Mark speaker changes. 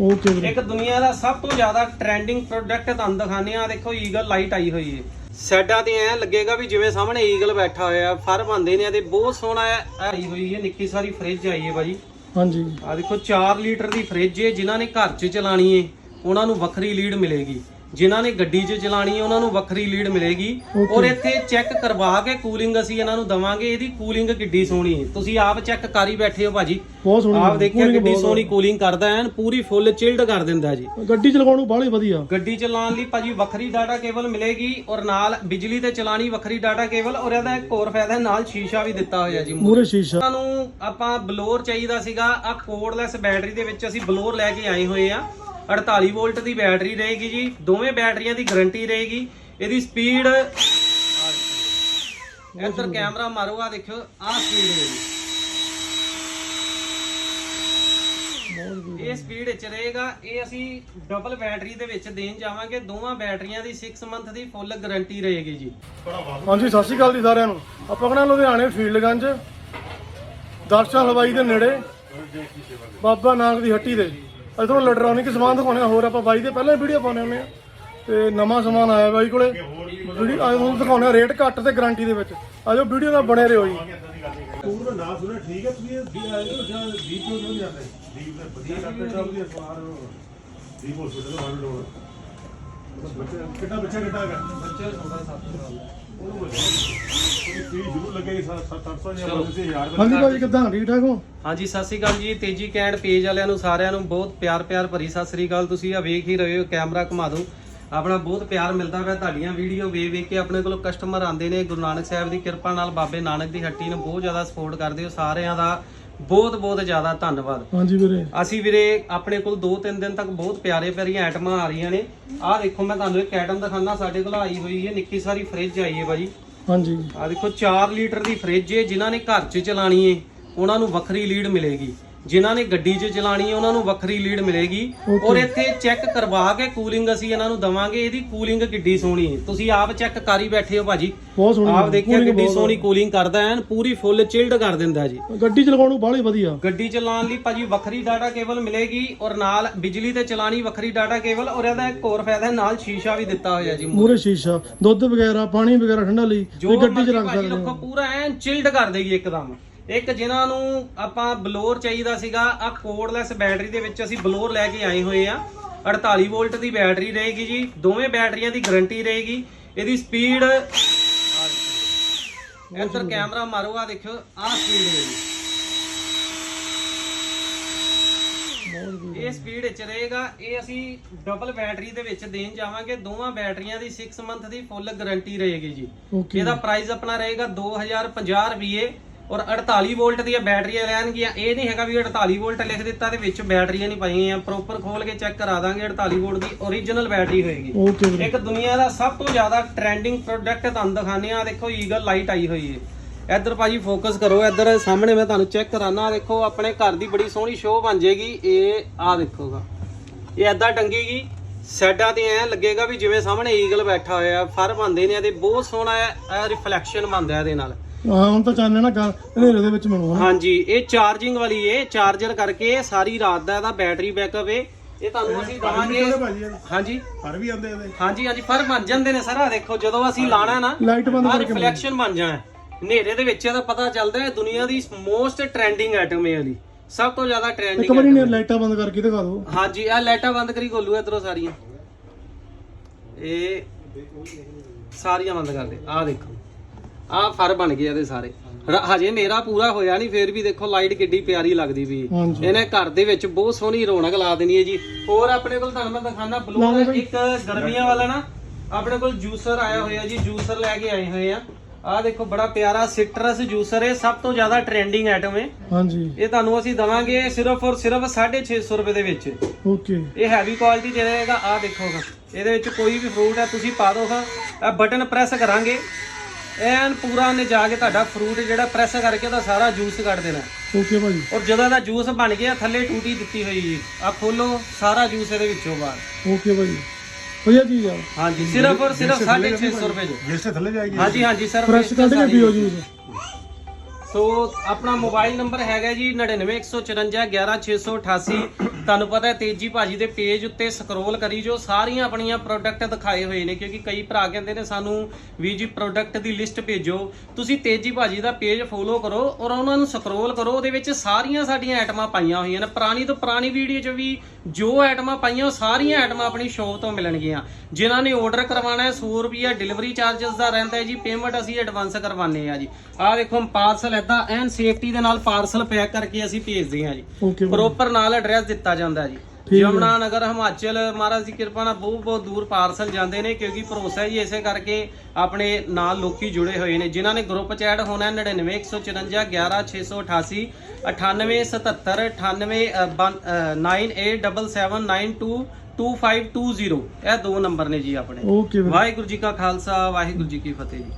Speaker 1: Okay ਵੀਰੇ
Speaker 2: ਇੱਕ ਦੁਨੀਆ ਦਾ ਸਭ ਤੋਂ ਜ਼ਿਆਦਾ ਟ੍ਰੈਂਡਿੰਗ ਪ੍ਰੋਡਕਟ ਤੁਹਾਨੂੰ ਦਿਖਾਣੇ ਆ ਦੇਖੋ ਈਗਲ ਲਾਈਟ ਆਈ ਹੋਈ ਹੈ। ਸਾਈਡਾਂ ਤੇ ਐ ਲੱਗੇਗਾ ਵੀ ਜਿਵੇਂ ਸਾਹਮਣੇ ਈਗਲ ਬੈਠਾ ਹੋਇਆ ਫਰ ਬੰਦੇ ਨੇ ਤੇ ਬਹੁਤ ਸੋਹਣਾ ਹੈ ਆਈ ਹੋਈ ਹੈ ਨਿੱਕੀ ਸਾਰੀ ਫ੍ਰਿਜ ਆਈ ਹੈ ਭਾਜੀ।
Speaker 1: ਹਾਂਜੀ।
Speaker 2: ਆ ਦੇਖੋ 4 ਲੀਟਰ ਦੀ ਫ੍ਰਿਜ ਹੈ ਜਿਨ੍ਹਾਂ ਨੇ ਘਰ 'ਚ ਚਲਾਣੀ ਹੈ ਉਹਨਾਂ ਨੂੰ ਵੱਖਰੀ ਲੀਡ ਮਿਲੇਗੀ। ਜਿਨ੍ਹਾਂ ਨੇ ਗੱਡੀ 'ਚ ਚਲਾਣੀ ਹੈ ਉਹਨਾਂ ਨੂੰ ਵੱਖਰੀ ਲੀਡ ਮਿਲੇਗੀ. ਔਰ ਇੱਥੇ ਚੈੱਕ ਕਰਵਾ ਕੇ ਕੂਲਿੰਗ ਅਸੀਂ ਇਹਨਾਂ ਨੂੰ ਦਵਾਂਗੇ ਇਹਦੀ ਕੂਲਿੰਗ ਕਿੱਡੀ ਸੋਹਣੀ ਹੈ। ਤੁਸੀਂ ਆਪ ਚੈੱਕ ਕਰ ਹੀ ਬੈਠੇ ਹੋ ਭਾਜੀ।
Speaker 1: ਬਹੁਤ ਸੋਹਣੀ
Speaker 2: ਆਪ ਦੇਖਿਆ ਕਿੱਡੀ ਸੋਹਣੀ ਕੂਲਿੰਗ ਕਰਦਾ ਐਨ ਪੂਰੀ ਫੁੱਲ ਚਿਲਡ ਕਰ ਦਿੰਦਾ ਜੀ।
Speaker 1: ਗੱਡੀ ਚਲਾਉਣ ਨੂੰ ਬਾਹਲੀ ਵਧੀਆ।
Speaker 2: ਗੱਡੀ ਚਲਾਉਣ ਲਈ ਭਾਜੀ ਵੱਖਰੀ ਡਾਟਾ ਕੇਬਲ ਮਿਲੇਗੀ ਔਰ ਨਾਲ ਬਿਜਲੀ ਤੇ ਚਲਾਣੀ ਵੱਖਰੀ ਡਾਟਾ ਕੇਬਲ ਔਰ ਇਹਦਾ ਇੱਕ ਹੋਰ ਫਾਇਦਾ ਨਾਲ ਸ਼ੀਸ਼ਾ ਵੀ ਦਿੱਤਾ ਹੋਇਆ ਜੀ।
Speaker 1: ਮੂਰੇ ਸ਼ੀਸ਼ਾ।
Speaker 2: ਨੂੰ ਆਪਾਂ ਬਲੋਰ ਚਾਹੀਦਾ ਸੀਗਾ ਆ ਕੋਡਲੈਸ ਬੈਟਰੀ ਦੇ ਵਿੱਚ ਅਸੀਂ ਬਲੋਰ ਲੈ ਕੇ ਆਏ ਹੋਏ ਆ। 48 ਵੋਲਟ ਦੀ ਬੈਟਰੀ ਰਹੇਗੀ ਜੀ, ਦੋਵੇਂ ਬੈਟਰੀਆਂ ਦੀ ਗਾਰੰਟੀ ਰਹੇਗੀ। ਇਹਦੀ ਸਪੀਡ ਇੱਧਰ ਕੈਮਰਾ ਮਾਰੋ ਆ ਦੇਖਿਓ ਆ ਸਪੀਡ ਹੈ ਇਹ ਸਪੀਡ ਵਿੱਚ ਰਹੇਗਾ, ਇਹ ਅਸੀਂ ਡਬਲ ਬੈਟਰੀ ਦੇ ਵਿੱਚ ਦੇਣ ਜਾਵਾਂਗੇ, ਦੋਵਾਂ ਬੈਟਰੀਆਂ ਦੀ 6 ਮੰਥ ਦੀ ਫੁੱਲ ਗਾਰੰਟੀ ਰਹੇਗੀ ਜੀ।
Speaker 1: ਹਾਂਜੀ, ਸਤਿ ਸ਼੍ਰੀ ਅਕਾਲ ਜੀ ਸਾਰਿਆਂ ਨੂੰ। ਆਪਾਂ ਕਿਹੜਾ ਲੁਧਿਆਣੇ ਫੀਲਡਗੰਜ, ਦਰਸ਼ਨ ਹਲਵਾਈ ਦੇ ਨੇੜੇ, ਬਾਬਾ ਨਾਨਕ ਦੀ ਹੱਟੀ ਦੇ। ਅੱਜ ਤੁਹਾਨੂੰ ਇਲੈਕਟ੍ਰੋਨਿਕ ਸਮਾਨ ਦਿਖਾਉਣੇ ਹੋਰ ਆਪਾਂ ਬਾਈ ਦੇ ਪਹਿਲਾਂ ਵੀਡੀਓ ਪਾਉਣੇ ਹੁੰਦੇ ਆ। ਤੇ ਨਵਾਂ ਸਮਾਨ ਆਇਆ ਬਾਈ ਕੋਲੇ। ਵੀਡੀਓ ਅੱਜ ਤੁਹਾਨੂੰ ਦਿਖਾਉਣੇ ਆ ਰੇਟ ਘੱਟ ਤੇ ਗਾਰੰਟੀ ਦੇ ਵਿੱਚ। ਆਜੋ ਵੀਡੀਓ ਨਾਲ ਬਣੇ ਰਹੋ ਜੀ।
Speaker 3: ਦਾ ਨਾਮ ਸੁਣਿਆ ਠੀਕ ਹੈ ਤੁਸੀਂ? ਇਹ ਆਏ ਹੋ ਜਾਂ ਦੀਪ ਤੋਂ ਨਹੀਂ ਆਉਂਦੇ? ਦੀਪ ਦਾ ਵਧੀਆ ਡਾਕਟਰ ਸਾਹਿਬ ਦੀ ਅਖਬਾਰ ਦੀਪ ਹਸਪੀਟਲ ਤੋਂ ਲੋੜ ਬੱਚਾ ਕਿੱਡਾ ਬੱਚਾ ਕਿੱਡਾ ਹੈਗਾ?
Speaker 2: ਬੱਚੇ ਥੋੜਾ 7 ਸਾਲ
Speaker 3: ਉਹਨੂੰ ਫੀਸ ਜ਼ਰੂਰ ਲੱਗੇਗੀ 700 ਜਾਂ 1000
Speaker 1: ਹਾਂਜੀ ਭਾਈ ਕਿੱਦਾਂ? ਠੀਕ ਠਾਕ ਹੋ?
Speaker 2: ਹਾਂਜੀ ਸਤਿ ਸ੍ਰੀ ਅਕਾਲ ਜੀ। ਤੇਜੀ ਕੈਂਡ ਪੇਜ ਵਾਲਿਆਂ ਨੂੰ ਸਾਰਿਆਂ ਨੂੰ ਬਹੁਤ ਪਿਆਰ ਪਿਆਰ ਭਰੀ ਸਤਿ ਸ੍ਰੀ ਅਕਾਲ। ਤੁਸੀਂ ਆ ਵੇਖ ਹੀ ਰਹੇ ਹੋ ਕੈਮਰਾ ਘੁਮਾ ਦਿਓ। ਆਪਣਾ ਬਹੁਤ ਪਿਆਰ ਮਿਲਦਾ ਪਿਆ ਤੁਹਾਡੀਆਂ ਵੀਡੀਓ ਵੇਖ ਵੇਖ ਕੇ। ਆਪਣੇ ਕੋਲ ਕਸਟਮਰ ਆਉਂਦੇ ਨੇ ਗੁਰੂ ਨਾਨਕ ਸਾਹਿਬ ਦੀ ਕਿਰਪਾ ਨਾਲ ਬਾਬੇ ਨਾਨਕ ਦੀ ਹੱਟੀ ਨੂੰ ਬਹੁਤ ਜ਼ਿਆਦਾ ਸਪੋਰਟ ਕਰਦੇ ਹੋ ਸਾਰਿਆਂ ਦਾ। ਬਹੁਤ ਬਹੁਤ ਜ਼ਿਆਦਾ ਧੰਨਵਾਦ।
Speaker 1: ਹਾਂਜੀ ਵੀਰੇ।
Speaker 2: ਅਸੀਂ ਵੀਰੇ ਆਪਣੇ ਕੋਲ 2-3 ਦਿਨ ਤੱਕ ਬਹੁਤ ਪਿਆਰੇ ਪਿਆਰੀਆਂ ਆਈਟਮਾਂ ਆ ਰਹੀਆਂ ਨੇ। ਆਹ ਦੇਖੋ ਮੈਂ ਤੁਹਾਨੂੰ ਇੱਕ ਆਈਟਮ ਦਿਖਾਣਾ ਸਾਡੇ ਕੋਲ ਆਈ ਹੋਈ ਹੈ ਨਿੱਕੀ ਸਾਰੀ ਫ੍ਰਿਜ ਆਈ ਹੈ ਭਾਜੀ।
Speaker 1: ਹਾਂਜੀ।
Speaker 2: ਆ ਦੇਖੋ 4 ਲੀਟਰ ਦੀ ਫ੍ਰਿਜ ਹੈ ਜਿਨ੍ਹਾਂ ਨੇ ਘਰ 'ਚ ਚਲਾਣੀ ਹੈ। ਉਹਨਾਂ ਨੂੰ ਵੱਖਰੀ ਲੀਡ ਮਿਲੇਗੀ। ਜਿਨ੍ਹਾਂ ਨੇ ਗੱਡੀ 'ਚ ਚਲਾਣੀ ਹੈ ਉਹਨਾਂ ਨੂੰ ਵੱਖਰੀ ਲੀਡ ਮਿਲੇਗੀ. ਔਰ ਇੱਥੇ ਚੈੱਕ ਕਰਵਾ ਕੇ ਕੂਲਿੰਗ ਅਸੀਂ ਇਹਨਾਂ ਨੂੰ ਦਵਾਂਗੇ ਇਹਦੀ ਕੂਲਿੰਗ ਕਿੱਡੀ ਸੋਹਣੀ ਹੈ। ਤੁਸੀਂ ਆਪ ਚੈੱਕ ਕਰ ਬੈਠੇ ਹੋ ਭਾਜੀ।
Speaker 1: ਬਹੁਤ ਸੋਹਣੀ
Speaker 2: ਆਪ ਦੇਖਿਆ ਕਿੱਡੀ ਸੋਹਣੀ ਕੂਲਿੰਗ ਕਰਦਾ ਐਨ ਪੂਰੀ ਫੁੱਲ ਚਿਲਡ ਕਰ ਦਿੰਦਾ ਜੀ।
Speaker 1: ਗੱਡੀ ਚਲਾਉਣ ਨੂੰ ਬਾਹਲੀ ਵਧੀਆ।
Speaker 2: ਗੱਡੀ ਚਲਾਉਣ ਲਈ ਭਾਜੀ ਵੱਖਰੀ ਡਾਟਾ ਕੇਬਲ ਮਿਲੇਗੀ ਔਰ ਨਾਲ ਬਿਜਲੀ ਤੇ ਚਲਾਣੀ ਵੱਖਰੀ ਡਾਟਾ ਕੇਬਲ ਔਰ ਇਹਦਾ ਇੱਕ ਹੋਰ ਫਾਇਦਾ ਨਾਲ ਸ਼ੀਸ਼ਾ ਵੀ ਦਿੱਤਾ ਹੋਇਆ ਜੀ
Speaker 1: ਮੂਰੇ ਸ਼ੀਸ਼ਾ ਦੁੱਧ ਵਗੈਰਾ ਪਾਣੀ ਵਗੈਰਾ ਠੰਡਾ ਲਈ ਗੱਡੀ 'ਚ ਰੱਖ ਸਕਦੇ ਹੋ।
Speaker 2: ਪੂਰਾ ਐਨ ਚਿਲਡ ਕਰ ਦੇਗੀ ਇੱਕਦਮ। ਇੱਕ ਜਿਨ੍ਹਾਂ ਨੂੰ ਆਪਾਂ ਬਲੋਰ ਚਾਹੀਦਾ ਸੀਗਾ ਆ ਕੋਡਲੈਸ ਬੈਟਰੀ ਦੇ ਵਿੱਚ ਅਸੀਂ ਬਲੋਰ ਲੈ ਕੇ ਆਏ ਹੋਏ ਆ। 48 ਵੋਲਟ ਦੀ ਬੈਟਰੀ ਰਹੇਗੀ ਜੀ ਦੋਵੇਂ ਬੈਟਰੀਆਂ ਦੀ ਗਾਰੰਟੀ ਰਹੇਗੀ। ਇਹਦੀ ਸਪੀਡ ਇੱਧਰ ਕੈਮਰਾ ਮਾਰੋ ਆ ਦੇਖਿਓ ਆ ਸਪੀਡ ਹੈ ਜੀ। ਇਹ ਸਪੀਡ ਵਿੱਚ ਰਹੇਗਾ ਇਹ ਅਸੀਂ ਡਬਲ ਬੈਟਰੀ ਦੇ ਵਿੱਚ ਦੇਣ ਜਾਵਾਂਗੇ। ਦੋਵਾਂ ਬੈਟਰੀਆਂ ਦੀ 6 ਮੰਥ ਦੀ ਫੁੱਲ ਗਾਰੰਟੀ ਰਹੇਗੀ ਜੀ। ਇਹਦਾ ਪ੍ਰਾਈਸ ਆਪਣਾ ਰਹੇਗਾ 2050 ਰੁਪਏ। ਔਰ 48 ਵੋਲਟ ਦੀਆਂ ਬੈਟਰੀਆਂ ਲੈਣਗੀਆਂ ਇਹ ਨਹੀਂ ਹੈਗਾ ਵੀ 48 ਵੋਲਟ ਲਿਖ ਦਿੱਤਾ ਤੇ ਵਿੱਚ ਬੈਟਰੀਆਂ ਨਹੀਂ ਪਾਈਆਂ। ਪ੍ਰੋਪਰ ਖੋਲ ਕੇ ਚੈੱਕ ਕਰਾ ਦਾਂਗੇ 48 ਵੋਲਟ ਦੀ। ਓਰੀਜਨਲ ਬੈਟਰੀ ਹੋਏਗੀ। ਇੱਕ ਦੁਨੀਆ ਦਾ ਸਭ ਤੋਂ ਜ਼ਿਆਦਾ ਟ੍ਰੈਂਡਿੰਗ ਪ੍ਰੋਡਕਟ ਤੁਹਾਨੂੰ ਦਿਖਾਣੇ ਆ ਦੇਖੋ ਈਗਲ ਲਾਈਟ ਆਈ ਹੋਈ ਹੈ। ਇੱਧਰ ਭਾਜੀ ਫੋਕਸ ਕਰੋ। ਇੱਧਰ ਸਾਹਮਣੇ ਮੈਂ ਤੁਹਾਨੂੰ ਚੈੱਕ ਕਰਾਨਾ। ਦੇਖੋ ਆਪਣੇ ਘਰ ਦੀ ਬੜੀ ਸੋਹਣੀ ਸ਼ੋਅ ਬਣ ਜਾਏਗੀ। ਇਹ ਆ ਦੇਖੋਗਾ। ਇਹ ਐਦਾਂ ਟੰਗੇਗੀ। ਸਾਈਡਾਂ ਤੇ ਐ ਲੱਗੇਗਾ ਵੀ ਜਿਵੇਂ ਸਾਹਮਣੇ ਈਗਲ ਬੈਠਾ ਹੋਇਆ। ਫਰ ਬੰਦੇ ਨੇ ਇਹਦੇ। ਬਹੁਤ ਸੋਹਣਾ ਹੈ ਰਿਫਲੈਕਸ਼ਨ ਬਣਦਾ ਇਹਦੇ ਨਾਲ।
Speaker 1: ਹਾਂ ਹੁਣ ਤਾਂ ਚਾਨਣਾ ਨਾ ਹਨੇਰੇ ਦੇ ਵਿੱਚ ਮੈਨੂੰ ਹਨਾ
Speaker 2: ਹਾਂਜੀ ਇਹ ਚਾਰਜਿੰਗ ਵਾਲੀ ਏ ਚਾਰਜਰ ਕਰਕੇ ਸਾਰੀ ਰਾਤ ਦਾ ਇਹਦਾ ਬੈਟਰੀ ਬੈਕਅਪ ਏ। ਇਹ ਤੁਹਾਨੂੰ ਅਸੀਂ ਦਵਾਂਗੇ।
Speaker 3: ਇਹਦੇ।
Speaker 2: ਹਾਂਜੀ।
Speaker 3: ਪਰ ਵੀ ਆਉਂਦੇ ਇਹਦੇ।
Speaker 2: ਹਾਂਜੀ ਹਾਂਜੀ ਫਰ ਬਣ ਜਾਂਦੇ ਨੇ ਸਾਰਾ। ਦੇਖੋ ਜਦੋਂ ਅਸੀਂ ਲਾਣਾ ਨਾ
Speaker 1: ਲਾਈਟ ਬੰਦ ਕਰਕੇ
Speaker 2: ਰਿਫਲੈਕਸ਼ਨ ਬਣ ਜਾਣਾ। ਹਨੇਰੇ ਦੇ ਵਿੱਚ ਇਹਦਾ ਪਤਾ ਚੱਲਦਾ ਹੈ ਦੁਨੀਆ ਦੀ ਮੋਸਟ ਟ੍ਰੈਂਡਿੰਗ ਆਈਟਮ ਹੈ ਵਾਲੀ ਸਭ ਤੋਂ ਜ਼ਿਆਦਾ
Speaker 1: ਇੱਕ
Speaker 2: ਟ੍ਰੈਂਡਿੰਗ
Speaker 1: ਵਾਰੀ ਨੇ ਲਾਈਟਾਂ ਬੰਦ ਕਰਕੇ ਦਿਖਾ ਦਿਓ।
Speaker 2: ਹਾਂਜੀ ਆ ਲਾਈਟਾਂ ਬੰਦ ਕਰੀ ਗੋਲੂ ਇਧਰੋਂ ਸਾਰੀਆਂ। ਇਹ ਸਾਰੀਆਂ ਬੰਦ ਕਰ ਦੇ। ਆ ਦੇਖੋ। ਆ ਫਰ ਬਣ ਗਏ ਇਹਦੇ ਸਾਰੇ। ਰ- ਹਜੇ ਮੇਰਾ ਪੂਰਾ ਹੋਇਆ ਨਹੀਂ ਫੇਰ ਵੀ ਦੇਖੋ ਲਾਈਟ ਕਿੱਡੀ ਪਿਆਰੀ ਲੱਗਦੀ ਵੀ।
Speaker 1: ਹਾਂਜੀ।
Speaker 2: ਇਹਨੇ ਘਰ ਦੇ ਵਿੱਚ ਬਹੁਤ ਸੋਹਣੀ ਰੌਣਕ ਲਾ ਦੇਣੀ ਹੈ ਜੀ। ਹੋਰ ਆਪਣੇ ਕੋਲ ਤੁਹਾਨੂੰ ਮੈਂ ਦਿਖਾਣਾ ਬਲੂ ਇੱਕ ਗਰਮੀਆਂ ਵਾਲਾ ਨਾ ਆਪਣੇ ਕੋਲ ਜੂਸਰ ਆਇਆ ਹੋਇਆ ਜੀ ਜੂਸਰ ਲੈ ਕੇ ਆਏ ਹੋਏ ਆ। ਆ ਦੇਖੋ ਬੜਾ ਪਿਆਰਾ ਸਿਟਰਸ ਜੂਸਰ ਹੈ ਸਭ ਤੋਂ ਜ਼ਿਆਦਾ ਟ੍ਰੈਂਡਿੰਗ ਆਈਟਮ ਹੈ।
Speaker 1: ਹਾਂਜੀ।
Speaker 2: ਇਹ ਤੁਹਾਨੂੰ ਅਸੀਂ ਦਵਾਂਗੇ ਸਿਰਫ ਔਰ ਸਿਰਫ 650 ਰੁਪਏ ਦੇ ਵਿੱਚ।
Speaker 1: ਓਕੇ।
Speaker 2: ਇਹ ਹੈਵੀ ਕੁਆਲਿਟੀ ਚ ਰਹੇਗਾ ਆ ਦੇਖੋਗਾ ਇਹਦੇ ਵਿੱਚ ਕੋਈ ਵੀ ਫਰੂਟ ਹੈ ਤੁਸੀਂ ਪਾ ਦੋਗਾ ਇਹ ਬਟਨ ਪ੍ਰੈਸ ਕਰਾਂਗੇ। ਐਨ ਪੂਰਾ ਉਹਨੇ ਜਾ ਕੇ ਤੁਹਾਡਾ ਫਰੂਟ ਜਿਹੜਾ ਪ੍ਰੈਸ ਕਰਕੇ ਉਹਦਾ ਸਾਰਾ ਜੂਸ ਕੱਢ ਦੇਣਾ।
Speaker 1: ਓਕੇ ਭਾਜੀ।
Speaker 2: ਔਰ ਜਦੋਂ ਇਹਦਾ ਜੂਸ ਬਣ ਗਿਆ ਥੱਲੇ ਟੂਟੀ ਦਿੱਤੀ ਹੋਈ ਜੀ। ਆ ਖੋਲੋ ਸਾਰਾ ਜੂਸ ਇਹਦੇ ਵਿੱਚੋਂ ਬਾਹਰ।
Speaker 1: ਓਕੇ ਭਾਜੀ। ਵਧੀਆ ਚੀਜ਼ ਆ।
Speaker 2: ਹਾਂਜੀ ਸਿਰਫ ਔਰ ਸਿਰਫ 650 ਰੁਪਏ ਚ।
Speaker 3: ਜਿਸ ਤੇ ਥੱਲੇ ਜਾਏਗੀ।
Speaker 2: ਹਾਂਜੀ ਹਾਂਜੀ ਸਰ
Speaker 1: ਫਰੈਸ਼ ਕੱਢ ਕੇ ਪੀਓ ਜੂਸ
Speaker 2: ਸੋ ਆਪਣਾ ਮੋਬਾਈਲ ਨੰਬਰ ਹੈਗਾ ਜੀ 9915411688 ਤੁਹਾਨੂੰ ਪਤਾ ਹੈ, ਤੇਜੀ ਭਾਜੀ ਦੇ ਪੇਜ ਉੱਤੇ ਸਕਰੋਲ ਕਰੀ ਜੋ ਸਾਰੀਆਂ ਆਪਣੀਆਂ ਪ੍ਰੋਡਕਟ ਦਿਖਾਏ ਹੋਏ ਨੇ, ਕਿਉਂਕਿ ਕਈ ਭਰਾ ਕਹਿੰਦੇ ਨੇ ਸਾਨੂੰ ਵੀ ਜੀ ਪ੍ਰੋਡਕਟ ਦੀ ਲਿਸਟ ਭੇਜੋ। ਤੁਸੀਂ ਤੇਜੀ ਭਾਜੀ ਦਾ ਪੇਜ ਫੋਲੋ ਕਰੋ ਔਰ ਉਹਨਾਂ ਨੂੰ ਸਕਰੋਲ ਕਰੋ, ਉਹਦੇ ਵਿੱਚ ਸਾਰੀਆਂ ਸਾਡੀਆਂ ਆਈਟਮਾਂ ਪਾਈਆਂ ਹੋਈਆਂ ਨੇ। ਪੁਰਾਣੀ ਤੋਂ ਪੁਰਾਣੀ ਵੀਡੀਓ 'ਚ ਵੀ ਜੋ ਆਈਟਮਾਂ ਪਾਈਆਂ, ਉਹ ਸਾਰੀਆਂ ਆਈਟਮਾਂ ਆਪਣੀ ਸ਼ੋਪ ਤੋਂ ਮਿਲਣਗੀਆਂ। ਜਿਨ੍ਹਾਂ ਨੇ ਆਰਡਰ ਕਰਵਾਉਣਾ ਹੈ 100 ਰੁਪਿਆ ਡਿਲੀਵਰੀ ਚਾਰजेस ਦਾ ਰਹਿੰਦਾ ਹੈ ਜੀ ਪੇਮੈਂਟ ਅਸੀਂ ਐਡਵਾਂਸ ਕਰਵਾਉਂਦੇ ਆ ਜੀ। ਆਹ ਦੇਖੋ ਪਾਰਸਲ ਐਦਾਂ ਐਨ ਸੇਫਟੀ ਦੇ ਨਾਲ ਪਾਰਸਲ ਪੈਕ ਕਰਕੇ ਅਸੀਂ ਭੇਜਦੇ ਹਾਂ ਜੀ। ਪ੍ਰੋਪਰ ਨਾਲ ਐਡਰੈਸ ਦਿੱਤਾ ਜਾਂਦਾ ਜੀ। ਯਮਨਾ ਨਗਰ ਹਿਮਾਚਲ ਮਹਾਰਾਜ ਦੀ ਕਿਰਪਾ ਨਾਲ ਬਹੁਤ ਬਹੁਤ ਦੂਰ ਪਾਰਸਲ ਜਾਂਦੇ ਨੇ ਕਿਉਂਕਿ ਭਰੋਸਾ ਹੀ ਇਸੇ ਕਰਕੇ ਆਪਣੇ ਨਾਲ ਲੋਕੀ ਜੁੜੇ ਹੋਏ ਨੇ। ਜਿਨ੍ਹਾਂ ਨੇ ਗਰੁੱਪ ਚ ਐਡ ਹੋਣਾ ਹੈ 99154 11688 9877 98787792 2520 ਇਹ ਦੋ ਨੰਬਰ ਨੇ ਜੀ ਆਪਣੇ। ਵਾਹਿਗੁਰੂ ਜੀ ਕਾ ਖਾਲਸਾ ਵਾਹਿਗੁਰੂ ਜੀ ਕੀ ਫਤਿਹ ਜੀ।